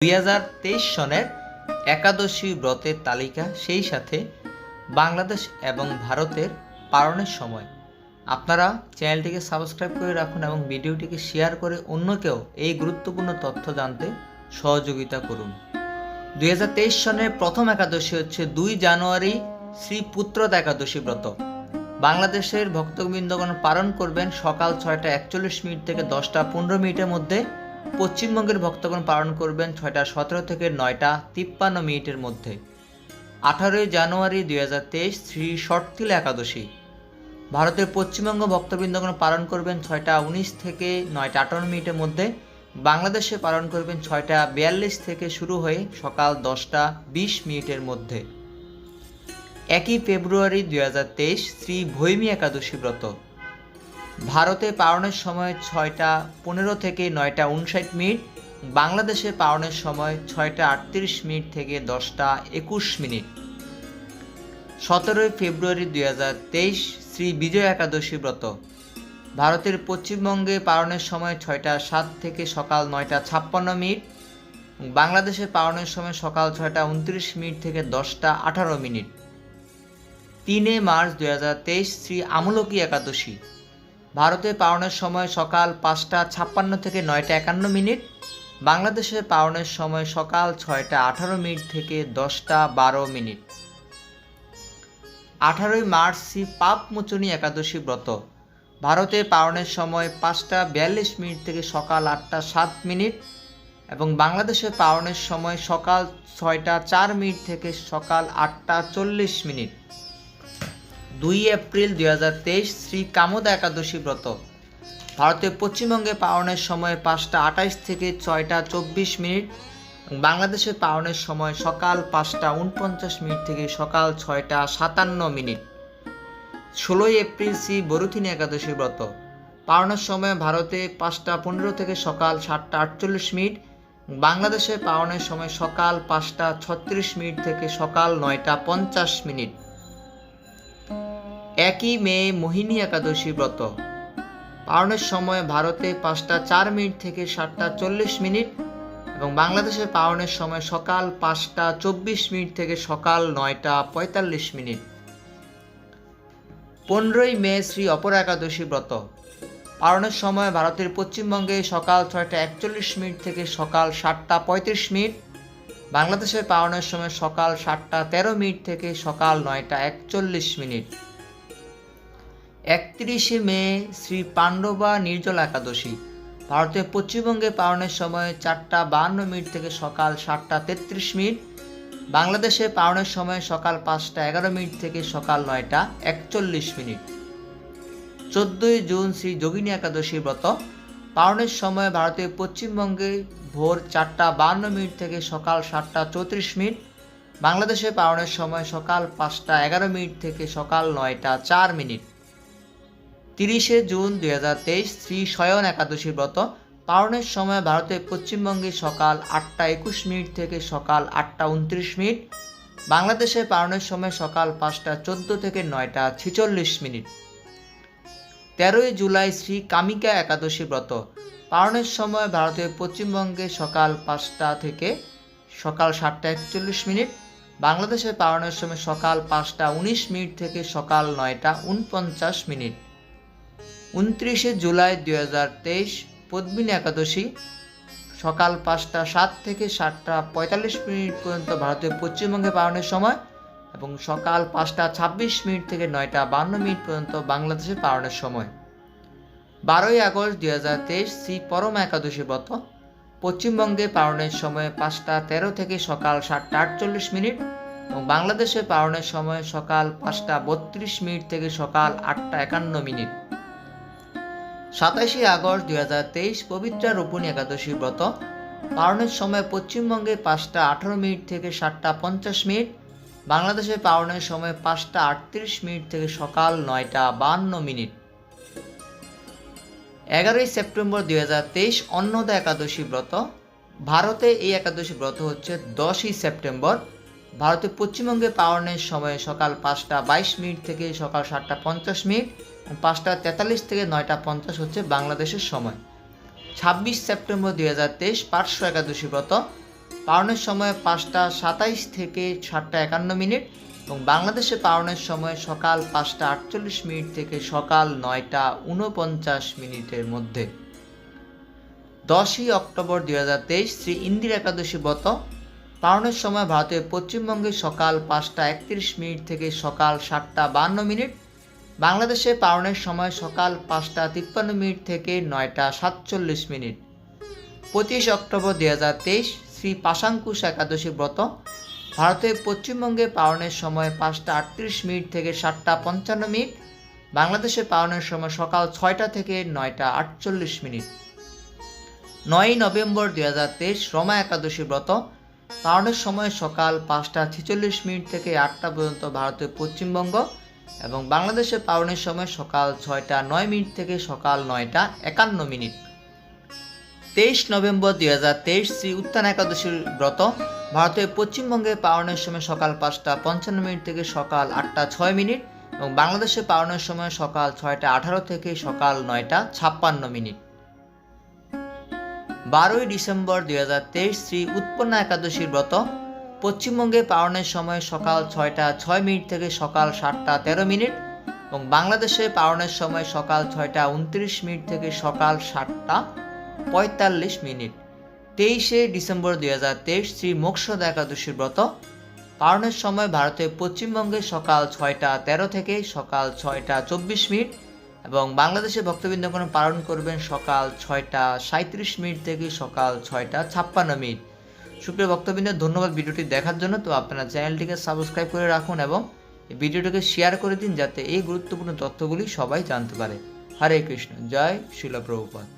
দুই হাজার তেইশ সনের একাদশী ব্রতের তালিকা সেই সাথে বাংলাদেশ এবং ভারতের পালনের সময়। আপনারা চ্যানেলটিকে সাবস্ক্রাইব করে রাখুন এবং ভিডিওটিকে শেয়ার করে অন্যকেও এই গুরুত্বপূর্ণ তথ্য জানতে সহযোগিতা করুন। দুই হাজার তেইশ সনের প্রথম একাদশী হচ্ছে দুই জানুয়ারি শ্রী পুত্রদা একাদশী ব্রত। বাংলাদেশের ভক্তবৃন্দগণ পালন করবেন সকাল ছয়টা একচল্লিশ মিনিট থেকে দশটা পনেরো মিনিটের মধ্যে পশ্চিমবঙ্গের ভক্তগণ পালন করবেন ছয়টা সতেরো থেকে নয়টা তিপ্পান্ন মিনিটের মধ্যে। আঠারোই জানুয়ারি দুই হাজার তেইশ শ্রী শর্তিলা একাদশী। ভারতের পশ্চিমবঙ্গ ভক্তবৃন্দগণ পালন করবেন ছয়টা উনিশ থেকে নয়টা আটান্ন মিনিটের মধ্যে। বাংলাদেশে পালন করবেন ছয়টা বিয়াল্লিশ থেকে শুরু হয়ে সকাল দশটা বিশ মিনিটের মধ্যে। একই ফেব্রুয়ারি দুই হাজার তেইশ শ্রী ভৈমী একাদশী ব্রত। ভারতে পালনের সময় ছয়টা পনেরো থেকে নয়টা উনষাট মিনিট, বাংলাদেশে পালনের সময় ছয়টা আটত্রিশ মিনিট থেকে দশটা একুশ মিনিট। সতেরোই ফেব্রুয়ারি দুই হাজার তেইশ, শ্রী বিজয় একাদশী ব্রত। ভারতের পশ্চিমবঙ্গে পালনের সময় ছয়টা সাত থেকে সকাল নয়টা ছাপ্পান্ন মিনিট, বাংলাদেশে পালনের সময় সকাল ছয়টা উনত্রিশ মিনিট থেকে দশটা আঠারো মিনিট। তিনে মার্চ দুই হাজার তেইশ, শ্রী আমলকি একাদশী। ভারতে পালনের সময় সকাল পাঁচটা ছাপ্পান্ন থেকে নয়টা একান্ন মিনিট, বাংলাদেশে পালনের সময় সকাল ছয়টা আঠারো মিনিট থেকে দশটা বারো মিনিট। আঠারোই মার্চ শ্রী পাপমোচনী একাদশী ব্রত। ভারতে পালনের সময় পাঁচটা বিয়াল্লিশ মিনিট থেকে সকাল আটটা সাত মিনিট এবং বাংলাদেশে পালনের সময় সকাল ছয়টা চার মিনিট থেকে সকাল আটটা চল্লিশ মিনিট। দুই এপ্রিল দুই হাজার তেইশ শ্রী কামদা একাদশী ব্রত। ভারতের পশ্চিমবঙ্গে পালনের সময় পাঁচটা আঠাইশ থেকে ছয়টা চব্বিশ মিনিট বাংলাদেশে পালনের সময় সকাল পাঁচটা উনপঞ্চাশ মিনিট থেকে সকাল ছয়টা সাতান্ন মিনিট। ষোলোই এপ্রিল শ্রী বরুথিনী একাদশী ব্রত। পালনের সময় ভারতে পাঁচটা পনেরো থেকে সকাল সাতটা আটচল্লিশ মিনিট বাংলাদেশে পালনের সময় সকাল পাঁচটা ছত্রিশ মিনিট থেকে সকাল নয়টা পঞ্চাশ মিনিট। একই মেয়ে মোহিনী একাদশী ব্রত। পালনের সময় ভারতে পাঁচটা চার মিনিট থেকে সাতটা চল্লিশ মিনিট এবং বাংলাদেশে পালনের সময় সকাল পাঁচটা চব্বিশ মিনিট থেকে সকাল নয়টা পঁয়তাল্লিশ মিনিট। পনেরোই মে শ্রী অপরা একাদশী ব্রত। পালনের সময় ভারতের পশ্চিমবঙ্গে সকাল ছয়টা একচল্লিশ মিনিট থেকে সকাল সাতটা পঁয়ত্রিশ মিনিট বাংলাদেশের পালনের সময় সকাল সাতটা তেরো মিনিট থেকে সকাল নয়টা একচল্লিশ মিনিট। একত্রিশে মে শ্রী পাণ্ডবা নির্জলা একাদশী। ভারতের পশ্চিমবঙ্গে পালনের সময় চারটা বাহান্ন মিনিট থেকে সকাল সাতটা তেত্রিশ মিনিট। বাংলাদেশে পালনের সময় সকাল পাঁচটা এগারো মিনিট থেকে সকাল নয়টা একচল্লিশ মিনিট। চোদ্দই জুন শ্রী যোগিনী একাদশী ব্রত। পালনের সময় ভারতের পশ্চিমবঙ্গে ভোর চারটা বাহান্ন মিনিট থেকে সকাল সাতটা চৌত্রিশ মিনিট। বাংলাদেশে পালনের সময় সকাল পাঁচটা এগারো মিনিট থেকে সকাল নয়টা চার মিনিট। তিরিশে জুন দুই হাজার তেইশ শ্রী শয়ন একাদশী ব্রত। পালনের সময় ভারতের পশ্চিমবঙ্গে সকাল আটটা একুশ মিনিট থেকে সকাল আটটা উনত্রিশ মিনিট। বাংলাদেশে পালনের সময় সকাল পাঁচটা চোদ্দ থেকে নয়টা ছিচল্লিশ মিনিট। তেরোই জুলাই শ্রী কামিকা একাদশী ব্রত। পালনের সময় ভারতের পশ্চিমবঙ্গে সকাল পাঁচটা থেকে সকাল সাতটা একচল্লিশ মিনিট। বাংলাদেশে পালনের সময় সকাল পাঁচটা উনিশ মিনিট থেকে সকাল নয়টা উনপঞ্চাশ মিনিট। উনত্রিশে জুলাই দুই হাজার তেইশ, পদ্মিনী একাদশী, সকাল পাঁচটা সাত থেকে সাতটা পঁয়তাল্লিশ মিনিট পর্যন্ত ভারতের পশ্চিমবঙ্গে পালনের সময় এবং সকাল পাঁচটা ছাব্বিশ মিনিট থেকে নয়টা বান্ন মিনিট পর্যন্ত বাংলাদেশে পালনের সময়। বারোই আগস্ট দুই হাজার তেইশ, শ্রী পরমা একাদশী ব্রত, পশ্চিমবঙ্গে পালনের সময় পাঁচটা তেরো থেকে সকাল সাতটা আটচল্লিশ মিনিট এবং বাংলাদেশে পালনের সময় সকাল পাঁচটা বত্রিশ মিনিট থেকে সকাল আটটা একান্ন মিনিট। সাতাশে আগস্ট দুই হাজার তেইশ পবিত্রা রোপণী একাদশী ব্রত। পালনের সময় পশ্চিমবঙ্গে পাঁচটা আঠারো মিনিট থেকে সাতটা পঞ্চাশ মিনিট। বাংলাদেশে পালনের সময় পাঁচটা আটত্রিশ মিনিট থেকে সকাল নয়টা বাহান্ন মিনিট। এগারোই সেপ্টেম্বর দুই হাজার তেইশ অন্নদা একাদশী ব্রত। ভারতে এই একাদশী ব্রত হচ্ছে দশই সেপ্টেম্বর। ভারতের পশ্চিমবঙ্গে পালনের সময় সকাল পাঁচটা বাইশ মিনিট থেকে সকাল সাতটা পঞ্চাশ মিনিট। পাঁচটা তেতাল্লিশ থেকে নয়টা পঞ্চাশ হচ্ছে বাংলাদেশের সময়। ছাব্বিশ সেপ্টেম্বর দুই হাজার তেইশ পার্শ্ব একাদশী ব্রত। পালনের সময় পাঁচটা সাতাইশ থেকে সাতটা একান্ন মিনিট এবং বাংলাদেশে পালনের সময় সকাল পাঁচটা আটচল্লিশ মিনিট থেকে সকাল নয়টা উনপঞ্চাশ মিনিটের মধ্যে। দশই অক্টোবর দুই হাজার তেইশ শ্রী ইন্দিরা একাদশী ব্রত। পালনের সময় ভারতের পশ্চিমবঙ্গে সকাল পাঁচটা একত্রিশ মিনিট থেকে সকাল সাতটা বান্ন মিনিট বাংলাদেশে পালনের সময় সকাল পাঁচটা তিপ্পান্ন মিনিট থেকে নয়টা সাতচল্লিশ মিনিট। পঁচিশ অক্টোবর দুই হাজার তেইশ, শ্রী পাশাঙ্কুশ একাদশী ব্রত। ভারতের পশ্চিমবঙ্গে পালনের সময় পাঁচটা আটত্রিশ মিনিট থেকে সাতটা পঞ্চান্ন মিনিট। বাংলাদেশে পালনের সময় সকাল ছয়টা থেকে নয়টা আটচল্লিশ মিনিট। নয়ই নভেম্বর দুই হাজার তেইশ, রমা একাদশী ব্রত। পালনের সময় সকাল পাঁচটা ছেচল্লিশ মিনিট থেকে আটটা পর্যন্ত ভারতের পশ্চিমবঙ্গ। এবং বাংলাদেশে পালনের সময় সকাল ছয়টা নয় মিনিট থেকে সকাল নয়টা একান্ন মিনিট। তেইশ নভেম্বর দুই হাজার তেইশ শ্রী উত্থান একাদশীর ব্রত। ভারতের পশ্চিমবঙ্গে পালনের সময় সকাল পাঁচটা পঞ্চান্ন মিনিট থেকে সকাল আটটা ছয় মিনিট এবং বাংলাদেশে পালনের সময় সকাল ছয়টা আঠারো থেকে সকাল নয়টা ছাপ্পান্ন মিনিট। বারোই ডিসেম্বর দুই হাজার তেইশ শ্রী উৎপন্না একাদশীর ব্রত। পশ্চিমবঙ্গে পালনের সময় সকাল ছয়টা ছয় মিনিট থেকে সকাল সাতটা তেরো মিনিট এবং বাংলাদেশে পালনের সময় সকাল ছয়টা উনত্রিশ মিনিট থেকে সকাল সাতটা পঁয়তাল্লিশ মিনিট। তেইশে ডিসেম্বর দুই হাজার তেইশ শ্রী মোক্ষদা একাদশীর ব্রত। পালনের সময় ভারতের পশ্চিমবঙ্গে সকাল ছয়টা তেরো থেকে সকাল ছয়টা চব্বিশ মিনিট এবং বাংলাদেশে ভক্তবৃন্দগণ পালন করবেন সকাল ছয়টা সাঁত্রিশ মিনিট থেকে সকাল ছয়টা ছাপ্পান্ন মিনিট। সুপ্রিয় ভক্তবৃন্দ, ধন্যবাদ ভিডিওটি দেখার জন্য। তো আপনারা চ্যানেলটিকে সাবস্ক্রাইব করে রাখুন এবং ভিডিওটিকে শেয়ার করে দিন যাতে এই গুরুত্বপূর্ণ তথ্যগুলি সবাই জানতে পারে। হরে কৃষ্ণ। জয় শিল প্রভুপাত